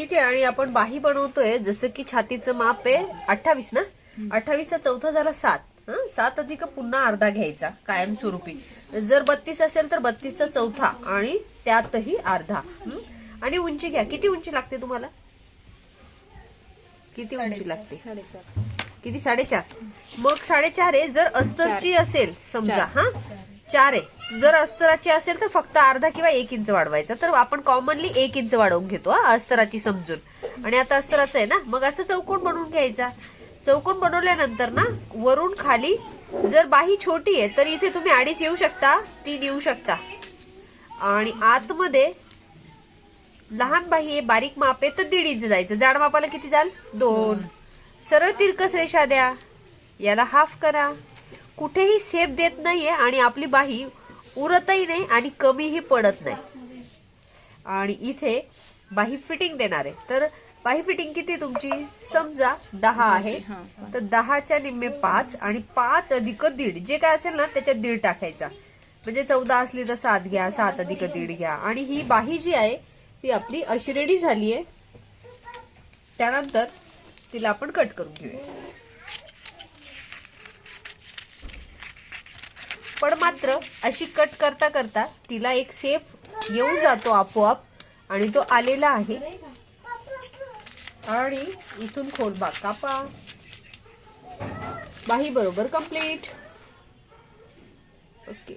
ठीक आहे आणि आपण बाही बनवतोय जसं की छातीचं माप आहे अठ्ठावीस ना? अठ्ठावीसचा चौथा झाला सात. हं? सात अधिक पुन्हा अर्धा घ्यायचा कायमस्वरूपी. जर बत्तीस असेल तर बत्तीसचा चौथा आणि त्यातही अर्धा? आणि उंची घ्या. किती उंची लागते तुम्हाला? किती उंची लागते? साडेचार. किती? साडेचार. मग साडेचार आहे. जर अस्तरची असेल समजा. हा? चार आहे. जर अस्तराची असेल तर फक्त अर्धा किंवा एक इंच वाढवायचा. तर आपण कॉमनली एक इंच वाढवून घेतो अस्तराची समजून. आणि आता अस्तराचं आहे ना मग असं चौकोन बनवून घ्यायचा. चौकोन बनवल्यानंतर ना वरून खाली जर बाही छोटी आहे तर इथे तुम्ही अडीच येऊ शकता तीन येऊ शकता. आणि आतमध्ये लहान बाही आहे बारीक माप आहे तर दीड इंच जायचं. जाड मापाला किती जाल? दोन. सरळ तिरकस रेषा द्या. याला हाफ करा. कुठेही सेप देत नाहीये आणि आपली बाही उरतही नाही आणि कमीही पडत नाही. आणि इथे बाही फिटिंग देणार आहे. तर बाही फिटिंग किती तुमची? समजा दहा आहे. तर दहाच्या निम्मे पाच आणि पाच अधिक दीड. जे काय असेल ना त्याच्यात दीड टाकायचा. म्हणजे चौदा असली तर सात घ्या सात अधिक दीड घ्या. आणि ही बाही जी आहे ती आपली अशी रेडी झाली आहे त्यानंतर तिला आपण कट करून घेऊया. पण मात्र अशी कट करता करता तिला एक सेफ येऊन जातो आपोआप आणि तो आलेला आहे. आणि इथून खोल भाग कापा. बाही बरोबर कंप्लीट ओके